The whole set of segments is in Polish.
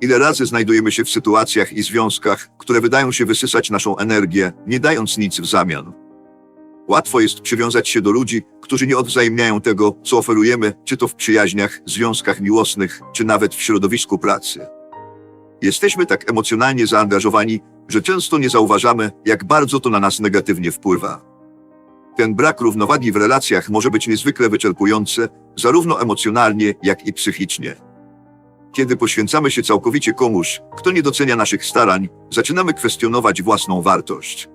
Ile razy znajdujemy się w sytuacjach i związkach, które wydają się wysysać naszą energię, nie dając nic w zamian. Łatwo jest przywiązać się do ludzi, którzy nie odwzajemniają tego, co oferujemy, czy to w przyjaźniach, związkach miłosnych, czy nawet w środowisku pracy. Jesteśmy tak emocjonalnie zaangażowani, że często nie zauważamy, jak bardzo to na nas negatywnie wpływa. Ten brak równowagi w relacjach może być niezwykle wyczerpujący, zarówno emocjonalnie, jak i psychicznie. Kiedy poświęcamy się całkowicie komuś, kto nie docenia naszych starań, zaczynamy kwestionować własną wartość.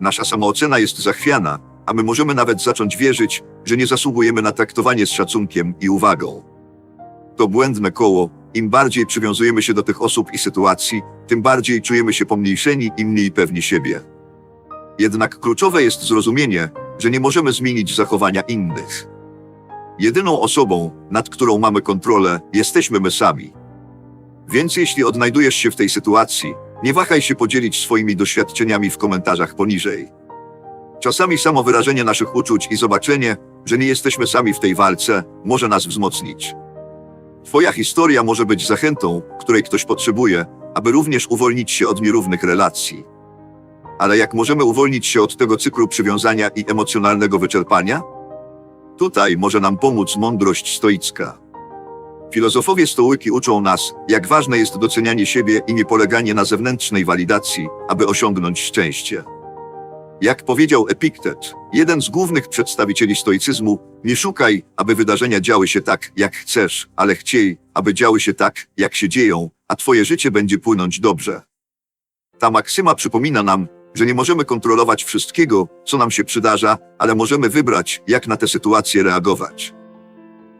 Nasza samoocena jest zachwiana, a my możemy nawet zacząć wierzyć, że nie zasługujemy na traktowanie z szacunkiem i uwagą. To błędne koło, im bardziej przywiązujemy się do tych osób i sytuacji, tym bardziej czujemy się pomniejszeni i mniej pewni siebie. Jednak kluczowe jest zrozumienie, że nie możemy zmienić zachowania innych. Jedyną osobą, nad którą mamy kontrolę, jesteśmy my sami. Więc jeśli odnajdujesz się w tej sytuacji, nie wahaj się podzielić swoimi doświadczeniami w komentarzach poniżej. Czasami samo wyrażenie naszych uczuć i zobaczenie, że nie jesteśmy sami w tej walce, może nas wzmocnić. Twoja historia może być zachętą, której ktoś potrzebuje, aby również uwolnić się od nierównych relacji. Ale jak możemy uwolnić się od tego cyklu przywiązania i emocjonalnego wyczerpania? Tutaj może nam pomóc mądrość stoicka. Filozofowie stołyki uczą nas, jak ważne jest docenianie siebie i nie poleganie na zewnętrznej walidacji, aby osiągnąć szczęście. Jak powiedział Epiktet, jeden z głównych przedstawicieli stoicyzmu, nie szukaj, aby wydarzenia działy się tak, jak chcesz, ale chciej, aby działy się tak, jak się dzieją, a twoje życie będzie płynąć dobrze. Ta maksyma przypomina nam, że nie możemy kontrolować wszystkiego, co nam się przydarza, ale możemy wybrać, jak na te sytuacje reagować.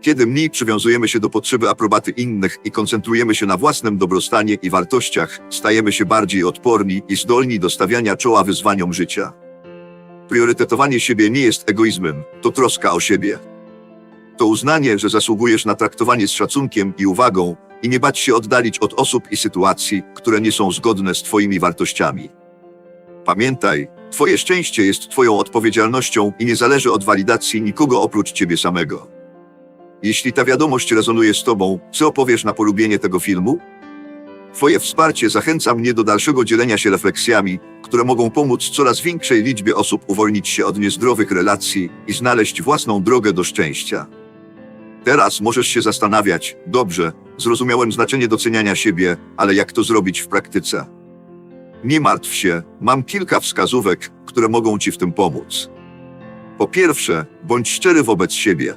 Kiedy mniej przywiązujemy się do potrzeby aprobaty innych i koncentrujemy się na własnym dobrostanie i wartościach, stajemy się bardziej odporni i zdolni do stawiania czoła wyzwaniom życia. Priorytetowanie siebie nie jest egoizmem, to troska o siebie. To uznanie, że zasługujesz na traktowanie z szacunkiem i uwagą i nie bać się oddalić od osób i sytuacji, które nie są zgodne z Twoimi wartościami. Pamiętaj, Twoje szczęście jest Twoją odpowiedzialnością i nie zależy od walidacji nikogo oprócz Ciebie samego. Jeśli ta wiadomość rezonuje z Tobą, co opowiesz na polubienie tego filmu? Twoje wsparcie zachęca mnie do dalszego dzielenia się refleksjami, które mogą pomóc coraz większej liczbie osób uwolnić się od niezdrowych relacji i znaleźć własną drogę do szczęścia. Teraz możesz się zastanawiać, dobrze, zrozumiałem znaczenie doceniania siebie, ale jak to zrobić w praktyce? Nie martw się, mam kilka wskazówek, które mogą Ci w tym pomóc. Po pierwsze, bądź szczery wobec siebie.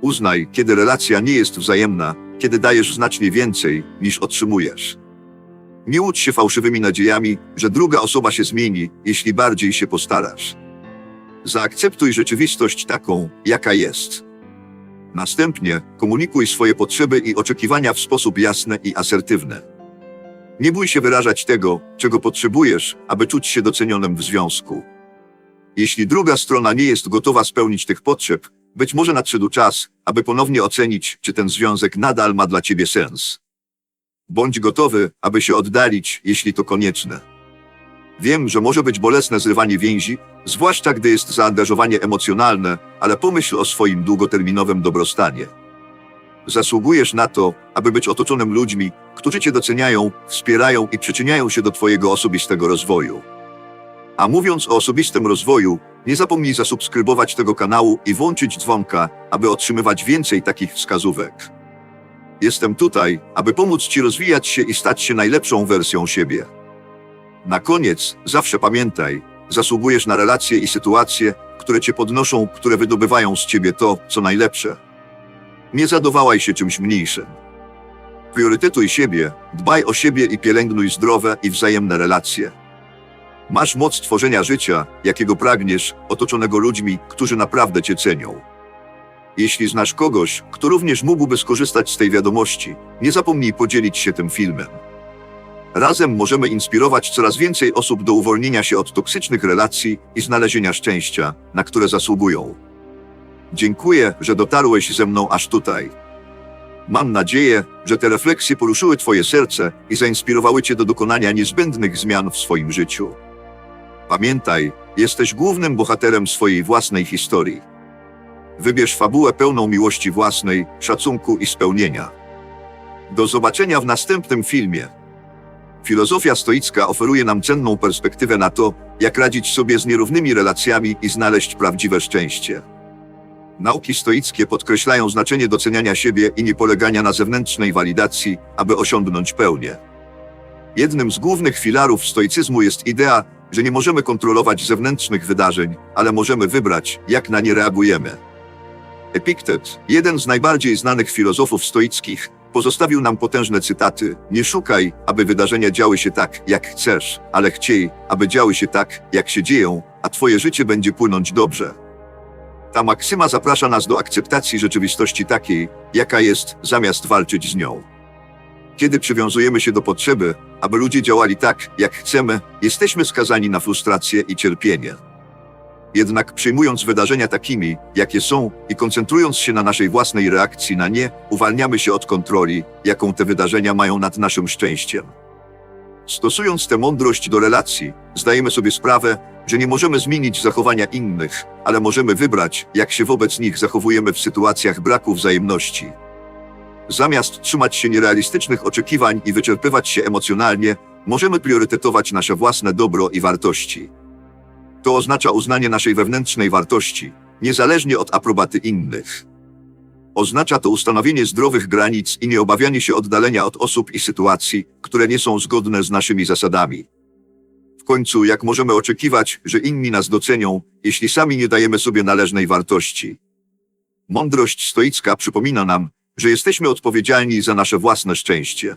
Uznaj, kiedy relacja nie jest wzajemna, kiedy dajesz znacznie więcej, niż otrzymujesz. Nie łudź się fałszywymi nadziejami, że druga osoba się zmieni, jeśli bardziej się postarasz. Zaakceptuj rzeczywistość taką, jaka jest. Następnie komunikuj swoje potrzeby i oczekiwania w sposób jasny i asertywny. Nie bój się wyrażać tego, czego potrzebujesz, aby czuć się docenionym w związku. Jeśli druga strona nie jest gotowa spełnić tych potrzeb, być może nadszedł czas, aby ponownie ocenić, czy ten związek nadal ma dla ciebie sens. Bądź gotowy, aby się oddalić, jeśli to konieczne. Wiem, że może być bolesne zrywanie więzi, zwłaszcza gdy jest zaangażowanie emocjonalne, ale pomyśl o swoim długoterminowym dobrostanie. Zasługujesz na to, aby być otoczonym ludźmi, którzy cię doceniają, wspierają i przyczyniają się do twojego osobistego rozwoju. A mówiąc o osobistym rozwoju, nie zapomnij zasubskrybować tego kanału i włączyć dzwonka, aby otrzymywać więcej takich wskazówek. Jestem tutaj, aby pomóc Ci rozwijać się i stać się najlepszą wersją siebie. Na koniec, zawsze pamiętaj, zasługujesz na relacje i sytuacje, które Cię podnoszą, które wydobywają z Ciebie to, co najlepsze. Nie zadowalaj się czymś mniejszym. Priorytetuj siebie, dbaj o siebie i pielęgnuj zdrowe i wzajemne relacje. Masz moc tworzenia życia, jakiego pragniesz, otoczonego ludźmi, którzy naprawdę Cię cenią. Jeśli znasz kogoś, kto również mógłby skorzystać z tej wiadomości, nie zapomnij podzielić się tym filmem. Razem możemy inspirować coraz więcej osób do uwolnienia się od toksycznych relacji i znalezienia szczęścia, na które zasługują. Dziękuję, że dotarłeś ze mną aż tutaj. Mam nadzieję, że te refleksje poruszyły Twoje serce i zainspirowały Cię do dokonania niezbędnych zmian w swoim życiu. Pamiętaj, jesteś głównym bohaterem swojej własnej historii. Wybierz fabułę pełną miłości własnej, szacunku i spełnienia. Do zobaczenia w następnym filmie. Filozofia stoicka oferuje nam cenną perspektywę na to, jak radzić sobie z nierównymi relacjami i znaleźć prawdziwe szczęście. Nauki stoickie podkreślają znaczenie doceniania siebie i niepolegania na zewnętrznej walidacji, aby osiągnąć pełnię. Jednym z głównych filarów stoicyzmu jest idea, że nie możemy kontrolować zewnętrznych wydarzeń, ale możemy wybrać, jak na nie reagujemy. Epiktet, jeden z najbardziej znanych filozofów stoickich, pozostawił nam potężne cytaty: Nie szukaj, aby wydarzenia działy się tak, jak chcesz, ale chciej, aby działy się tak, jak się dzieją, a twoje życie będzie płynąć dobrze. Ta maksyma zaprasza nas do akceptacji rzeczywistości takiej, jaka jest, zamiast walczyć z nią. Kiedy przywiązujemy się do potrzeby, aby ludzie działali tak, jak chcemy, jesteśmy skazani na frustrację i cierpienie. Jednak przyjmując wydarzenia takimi, jakie są i koncentrując się na naszej własnej reakcji na nie, uwalniamy się od kontroli, jaką te wydarzenia mają nad naszym szczęściem. Stosując tę mądrość do relacji, zdajemy sobie sprawę, że nie możemy zmienić zachowania innych, ale możemy wybrać, jak się wobec nich zachowujemy w sytuacjach braku wzajemności. Zamiast trzymać się nierealistycznych oczekiwań i wyczerpywać się emocjonalnie, możemy priorytetować nasze własne dobro i wartości. To oznacza uznanie naszej wewnętrznej wartości, niezależnie od aprobaty innych. Oznacza to ustanowienie zdrowych granic i nieobawianie się oddalenia od osób i sytuacji, które nie są zgodne z naszymi zasadami. W końcu, jak możemy oczekiwać, że inni nas docenią, jeśli sami nie dajemy sobie należnej wartości? Mądrość stoicka przypomina nam, że jesteśmy odpowiedzialni za nasze własne szczęście.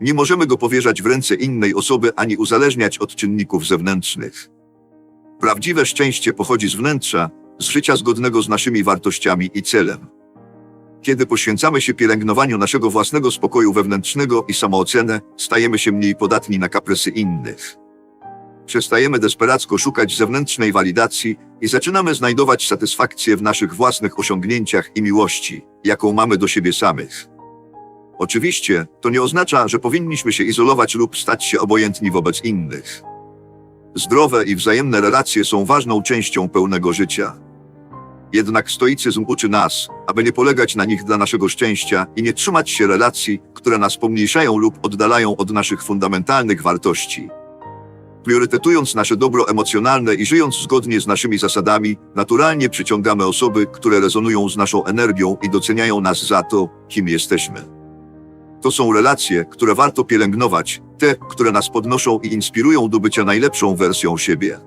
Nie możemy go powierzać w ręce innej osoby ani uzależniać od czynników zewnętrznych. Prawdziwe szczęście pochodzi z wnętrza, z życia zgodnego z naszymi wartościami i celem. Kiedy poświęcamy się pielęgnowaniu naszego własnego spokoju wewnętrznego i samoocenę, stajemy się mniej podatni na kaprysy innych. Przestajemy desperacko szukać zewnętrznej walidacji i zaczynamy znajdować satysfakcję w naszych własnych osiągnięciach i miłości, jaką mamy do siebie samych. Oczywiście, to nie oznacza, że powinniśmy się izolować lub stać się obojętni wobec innych. Zdrowe i wzajemne relacje są ważną częścią pełnego życia. Jednak stoicyzm uczy nas, aby nie polegać na nich dla naszego szczęścia i nie trzymać się relacji, które nas pomniejszają lub oddalają od naszych fundamentalnych wartości. Priorytetując nasze dobro emocjonalne i żyjąc zgodnie z naszymi zasadami, naturalnie przyciągamy osoby, które rezonują z naszą energią i doceniają nas za to, kim jesteśmy. To są relacje, które warto pielęgnować, te, które nas podnoszą i inspirują do bycia najlepszą wersją siebie.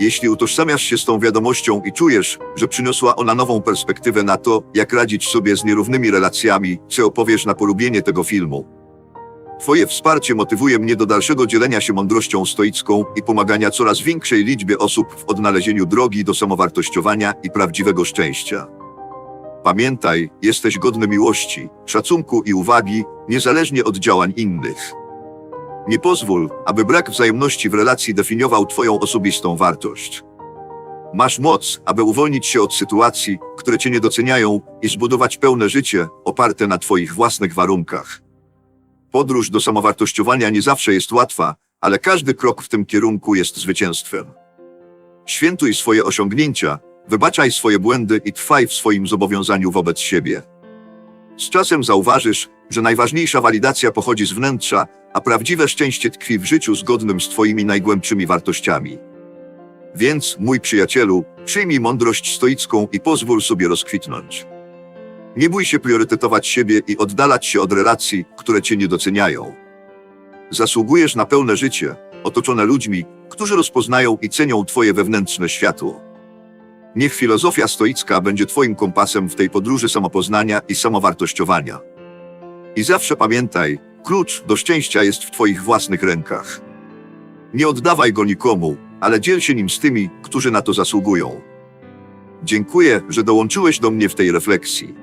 Jeśli utożsamiasz się z tą wiadomością i czujesz, że przyniosła ona nową perspektywę na to, jak radzić sobie z nierównymi relacjami, co opowiesz na polubienie tego filmu. Twoje wsparcie motywuje mnie do dalszego dzielenia się mądrością stoicką i pomagania coraz większej liczbie osób w odnalezieniu drogi do samowartościowania i prawdziwego szczęścia. Pamiętaj, jesteś godny miłości, szacunku i uwagi, niezależnie od działań innych. Nie pozwól, aby brak wzajemności w relacji definiował Twoją osobistą wartość. Masz moc, aby uwolnić się od sytuacji, które Cię nie doceniają i zbudować pełne życie, oparte na Twoich własnych warunkach. Podróż do samowartościowania nie zawsze jest łatwa, ale każdy krok w tym kierunku jest zwycięstwem. Świętuj swoje osiągnięcia, wybaczaj swoje błędy i trwaj w swoim zobowiązaniu wobec siebie. Z czasem zauważysz, że najważniejsza walidacja pochodzi z wnętrza, a prawdziwe szczęście tkwi w życiu zgodnym z Twoimi najgłębszymi wartościami. Więc, mój przyjacielu, przyjmij mądrość stoicką i pozwól sobie rozkwitnąć. Nie bój się priorytetować siebie i oddalać się od relacji, które Cię nie doceniają. Zasługujesz na pełne życie, otoczone ludźmi, którzy rozpoznają i cenią Twoje wewnętrzne światło. Niech filozofia stoicka będzie Twoim kompasem w tej podróży samopoznania i samowartościowania. I zawsze pamiętaj, klucz do szczęścia jest w Twoich własnych rękach. Nie oddawaj go nikomu, ale dziel się nim z tymi, którzy na to zasługują. Dziękuję, że dołączyłeś do mnie w tej refleksji.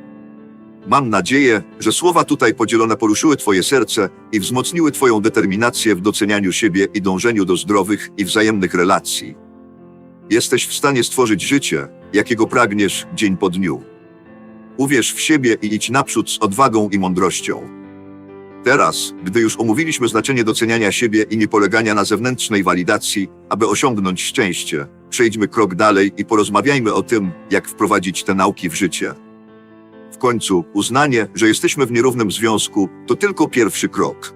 Mam nadzieję, że słowa tutaj podzielone poruszyły Twoje serce i wzmocniły Twoją determinację w docenianiu siebie i dążeniu do zdrowych i wzajemnych relacji. Jesteś w stanie stworzyć życie, jakiego pragniesz dzień po dniu. Uwierz w siebie i idź naprzód z odwagą i mądrością. Teraz, gdy już omówiliśmy znaczenie doceniania siebie i niepolegania na zewnętrznej walidacji, aby osiągnąć szczęście, przejdźmy krok dalej i porozmawiajmy o tym, jak wprowadzić te nauki w życie. W końcu uznanie, że jesteśmy w nierównym związku, to tylko pierwszy krok.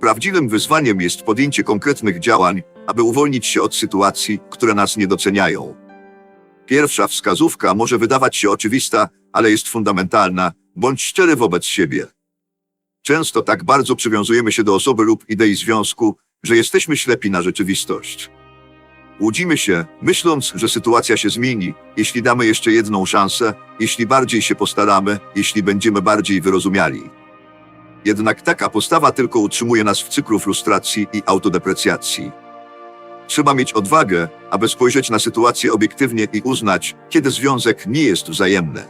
Prawdziwym wyzwaniem jest podjęcie konkretnych działań, aby uwolnić się od sytuacji, które nas nie doceniają. Pierwsza wskazówka może wydawać się oczywista, ale jest fundamentalna. Bądź szczery wobec siebie. Często tak bardzo przywiązujemy się do osoby lub idei związku, że jesteśmy ślepi na rzeczywistość. Łudzimy się, myśląc, że sytuacja się zmieni, jeśli damy jeszcze jedną szansę, jeśli bardziej się postaramy, jeśli będziemy bardziej wyrozumiali. Jednak taka postawa tylko utrzymuje nas w cyklu frustracji i autodeprecjacji. Trzeba mieć odwagę, aby spojrzeć na sytuację obiektywnie i uznać, kiedy związek nie jest wzajemny.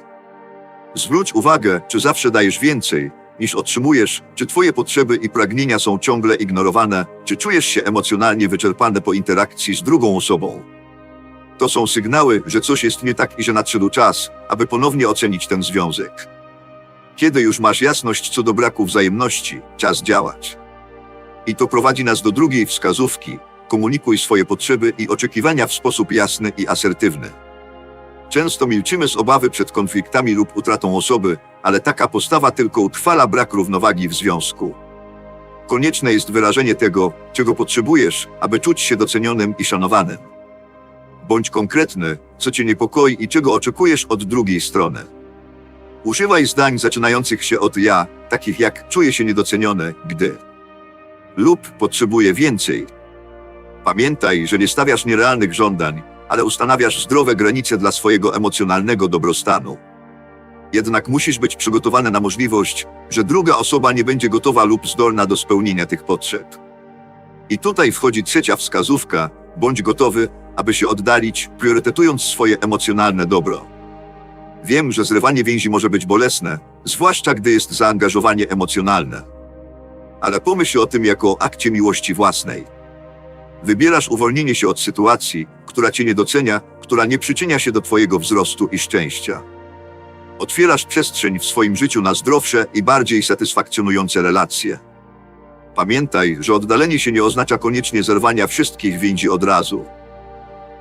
Zwróć uwagę, czy zawsze dajesz więcej, niż otrzymujesz, czy twoje potrzeby i pragnienia są ciągle ignorowane, czy czujesz się emocjonalnie wyczerpany po interakcji z drugą osobą. To są sygnały, że coś jest nie tak i że nadszedł czas, aby ponownie ocenić ten związek. Kiedy już masz jasność co do braku wzajemności, czas działać. I to prowadzi nas do drugiej wskazówki. Komunikuj swoje potrzeby i oczekiwania w sposób jasny i asertywny. Często milczymy z obawy przed konfliktami lub utratą osoby, ale taka postawa tylko utrwala brak równowagi w związku. Konieczne jest wyrażenie tego, czego potrzebujesz, aby czuć się docenionym i szanowanym. Bądź konkretny, co cię niepokoi i czego oczekujesz od drugiej strony. Używaj zdań zaczynających się od ja, takich jak czuję się niedoceniony, gdy lub potrzebuję więcej. Pamiętaj, że nie stawiasz nierealnych żądań, ale ustanawiasz zdrowe granice dla swojego emocjonalnego dobrostanu. Jednak musisz być przygotowany na możliwość, że druga osoba nie będzie gotowa lub zdolna do spełnienia tych potrzeb. I tutaj wchodzi trzecia wskazówka: bądź gotowy, aby się oddalić, priorytetując swoje emocjonalne dobro. Wiem, że zrywanie więzi może być bolesne, zwłaszcza gdy jest zaangażowanie emocjonalne. Ale pomyśl o tym jako akcie miłości własnej. Wybierasz uwolnienie się od sytuacji, która cię nie docenia, która nie przyczynia się do twojego wzrostu i szczęścia. Otwierasz przestrzeń w swoim życiu na zdrowsze i bardziej satysfakcjonujące relacje. Pamiętaj, że oddalenie się nie oznacza koniecznie zerwania wszystkich więzi od razu.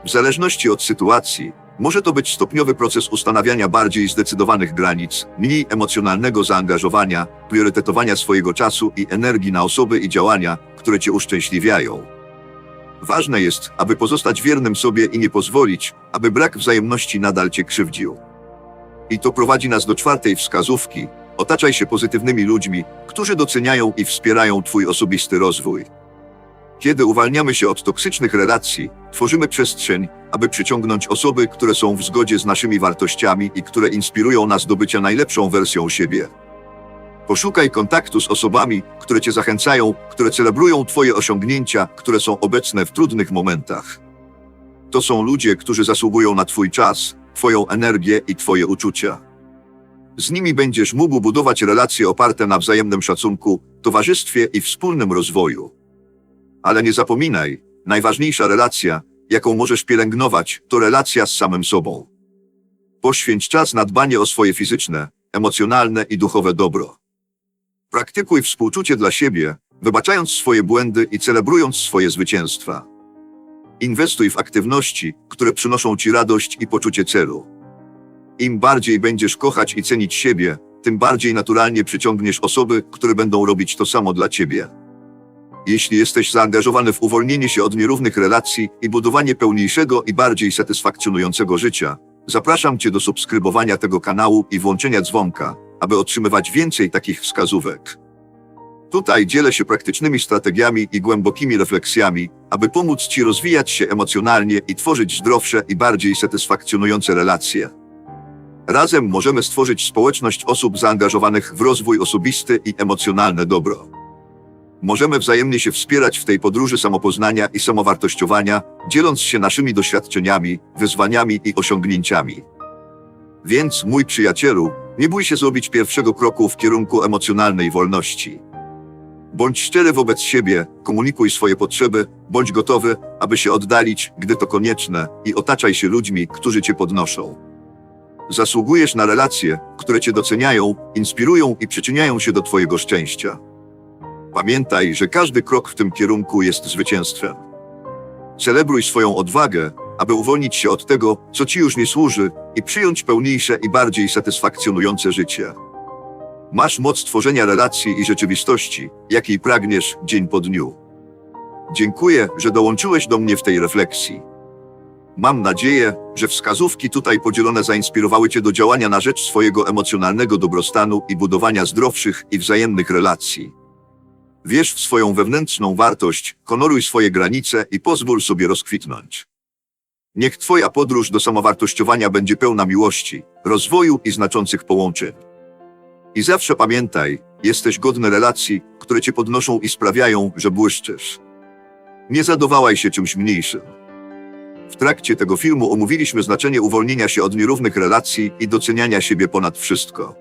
W zależności od sytuacji, może to być stopniowy proces ustanawiania bardziej zdecydowanych granic, mniej emocjonalnego zaangażowania, priorytetowania swojego czasu i energii na osoby i działania, które cię uszczęśliwiają. Ważne jest, aby pozostać wiernym sobie i nie pozwolić, aby brak wzajemności nadal cię krzywdził. I to prowadzi nas do czwartej wskazówki. Otaczaj się pozytywnymi ludźmi, którzy doceniają i wspierają Twój osobisty rozwój. Kiedy uwalniamy się od toksycznych relacji, tworzymy przestrzeń, aby przyciągnąć osoby, które są w zgodzie z naszymi wartościami i które inspirują nas do bycia najlepszą wersją siebie. Poszukaj kontaktu z osobami, które Cię zachęcają, które celebrują Twoje osiągnięcia, które są obecne w trudnych momentach. To są ludzie, którzy zasługują na Twój czas, Twoją energię i Twoje uczucia. Z nimi będziesz mógł budować relacje oparte na wzajemnym szacunku, towarzystwie i wspólnym rozwoju. Ale nie zapominaj, najważniejsza relacja, jaką możesz pielęgnować, to relacja z samym sobą. Poświęć czas na dbanie o swoje fizyczne, emocjonalne i duchowe dobro. Praktykuj współczucie dla siebie, wybaczając swoje błędy i celebrując swoje zwycięstwa. Inwestuj w aktywności, które przynoszą ci radość i poczucie celu. Im bardziej będziesz kochać i cenić siebie, tym bardziej naturalnie przyciągniesz osoby, które będą robić to samo dla ciebie. Jeśli jesteś zaangażowany w uwolnienie się od nierównych relacji i budowanie pełniejszego i bardziej satysfakcjonującego życia, zapraszam Cię do subskrybowania tego kanału i włączenia dzwonka, aby otrzymywać więcej takich wskazówek. Tutaj dzielę się praktycznymi strategiami i głębokimi refleksjami, aby pomóc Ci rozwijać się emocjonalnie i tworzyć zdrowsze i bardziej satysfakcjonujące relacje. Razem możemy stworzyć społeczność osób zaangażowanych w rozwój osobisty i emocjonalne dobro. Możemy wzajemnie się wspierać w tej podróży samopoznania i samowartościowania, dzieląc się naszymi doświadczeniami, wyzwaniami i osiągnięciami. Więc, mój przyjacielu, nie bój się zrobić pierwszego kroku w kierunku emocjonalnej wolności. Bądź szczery wobec siebie, komunikuj swoje potrzeby, bądź gotowy, aby się oddalić, gdy to konieczne, i otaczaj się ludźmi, którzy cię podnoszą. Zasługujesz na relacje, które cię doceniają, inspirują i przyczyniają się do twojego szczęścia. Pamiętaj, że każdy krok w tym kierunku jest zwycięstwem. Celebruj swoją odwagę, aby uwolnić się od tego, co ci już nie służy i przyjąć pełniejsze i bardziej satysfakcjonujące życie. Masz moc tworzenia relacji i rzeczywistości, jakiej pragniesz dzień po dniu. Dziękuję, że dołączyłeś do mnie w tej refleksji. Mam nadzieję, że wskazówki tutaj podzielone zainspirowały Cię do działania na rzecz swojego emocjonalnego dobrostanu i budowania zdrowszych i wzajemnych relacji. Wierz w swoją wewnętrzną wartość, honoruj swoje granice i pozwól sobie rozkwitnąć. Niech Twoja podróż do samowartościowania będzie pełna miłości, rozwoju i znaczących połączeń. I zawsze pamiętaj, jesteś godny relacji, które Cię podnoszą i sprawiają, że błyszczysz. Nie zadowalaj się czymś mniejszym. W trakcie tego filmu omówiliśmy znaczenie uwolnienia się od nierównych relacji i doceniania siebie ponad wszystko.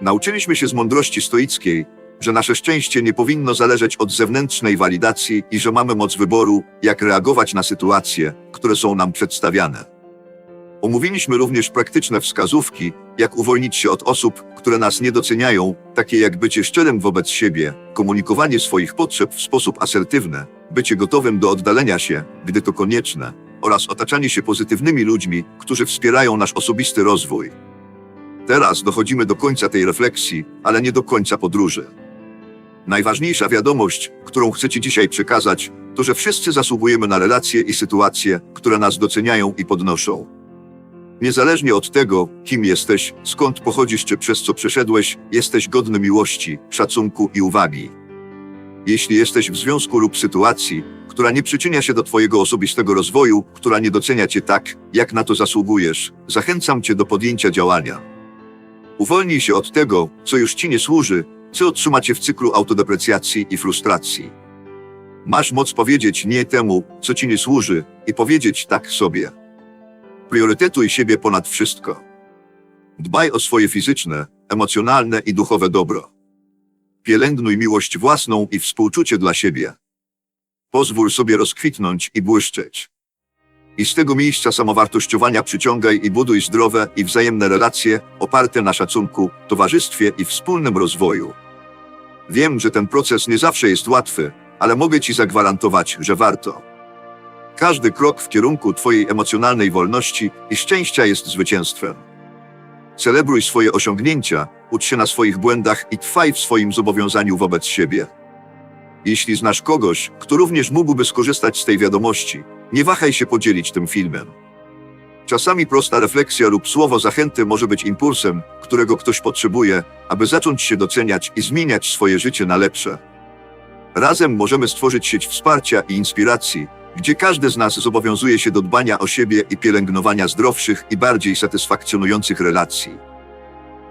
Nauczyliśmy się z mądrości stoickiej, że nasze szczęście nie powinno zależeć od zewnętrznej walidacji i że mamy moc wyboru, jak reagować na sytuacje, które są nam przedstawiane. Omówiliśmy również praktyczne wskazówki, jak uwolnić się od osób, które nas nie doceniają, takie jak bycie szczerym wobec siebie, komunikowanie swoich potrzeb w sposób asertywny, bycie gotowym do oddalenia się, gdy to konieczne, oraz otaczanie się pozytywnymi ludźmi, którzy wspierają nasz osobisty rozwój. Teraz dochodzimy do końca tej refleksji, ale nie do końca podróży. Najważniejsza wiadomość, którą chcę Ci dzisiaj przekazać, to że wszyscy zasługujemy na relacje i sytuacje, które nas doceniają i podnoszą. Niezależnie od tego, kim jesteś, skąd pochodzisz czy przez co przeszedłeś, jesteś godny miłości, szacunku i uwagi. Jeśli jesteś w związku lub sytuacji, która nie przyczynia się do Twojego osobistego rozwoju, która nie docenia Cię tak, jak na to zasługujesz, zachęcam Cię do podjęcia działania. Uwolnij się od tego, co już Ci nie służy, co otrzyma Cię w cyklu autodeprecjacji i frustracji. Masz moc powiedzieć nie temu, co Ci nie służy, i powiedzieć tak sobie. Priorytetuj siebie ponad wszystko. Dbaj o swoje fizyczne, emocjonalne i duchowe dobro. Pielęgnuj miłość własną i współczucie dla siebie. Pozwól sobie rozkwitnąć i błyszczeć. I z tego miejsca samowartościowania przyciągaj i buduj zdrowe i wzajemne relacje oparte na szacunku, towarzystwie i wspólnym rozwoju. Wiem, że ten proces nie zawsze jest łatwy, ale mogę Ci zagwarantować, że warto. Każdy krok w kierunku Twojej emocjonalnej wolności i szczęścia jest zwycięstwem. Celebruj swoje osiągnięcia, ucz się na swoich błędach i trwaj w swoim zobowiązaniu wobec siebie. Jeśli znasz kogoś, kto również mógłby skorzystać z tej wiadomości, nie wahaj się podzielić tym filmem. Czasami prosta refleksja lub słowo zachęty może być impulsem, którego ktoś potrzebuje, aby zacząć się doceniać i zmieniać swoje życie na lepsze. Razem możemy stworzyć sieć wsparcia i inspiracji, gdzie każdy z nas zobowiązuje się do dbania o siebie i pielęgnowania zdrowszych i bardziej satysfakcjonujących relacji.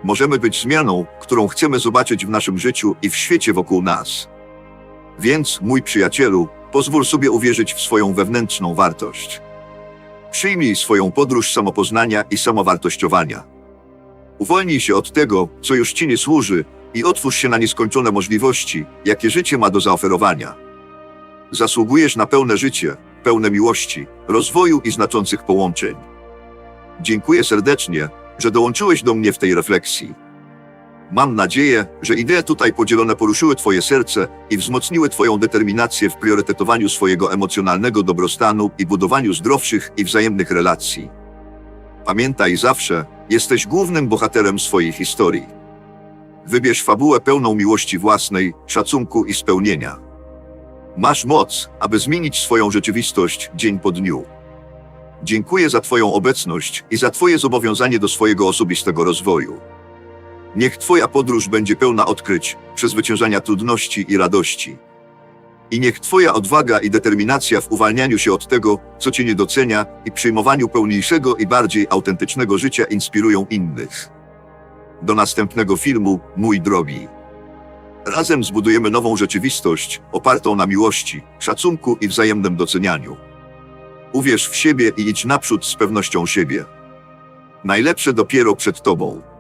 Możemy być zmianą, którą chcemy zobaczyć w naszym życiu i w świecie wokół nas. Więc, mój przyjacielu, pozwól sobie uwierzyć w swoją wewnętrzną wartość. Przyjmij swoją podróż samopoznania i samowartościowania. Uwolnij się od tego, co już ci nie służy, i otwórz się na nieskończone możliwości, jakie życie ma do zaoferowania. Zasługujesz na pełne życie, pełne miłości, rozwoju i znaczących połączeń. Dziękuję serdecznie, że dołączyłeś do mnie w tej refleksji. Mam nadzieję, że idee tutaj podzielone poruszyły Twoje serce i wzmocniły Twoją determinację w priorytetowaniu swojego emocjonalnego dobrostanu i budowaniu zdrowszych i wzajemnych relacji. Pamiętaj zawsze, jesteś głównym bohaterem swojej historii. Wybierz fabułę pełną miłości własnej, szacunku i spełnienia. Masz moc, aby zmienić swoją rzeczywistość dzień po dniu. Dziękuję za Twoją obecność i za Twoje zobowiązanie do swojego osobistego rozwoju. Niech Twoja podróż będzie pełna odkryć, przezwyciężania trudności i radości. I niech Twoja odwaga i determinacja w uwalnianiu się od tego, co Cię nie docenia, i przyjmowaniu pełniejszego i bardziej autentycznego życia inspirują innych. Do następnego filmu, mój drogi. Razem zbudujemy nową rzeczywistość, opartą na miłości, szacunku i wzajemnym docenianiu. Uwierz w siebie i idź naprzód z pewnością siebie. Najlepsze dopiero przed Tobą.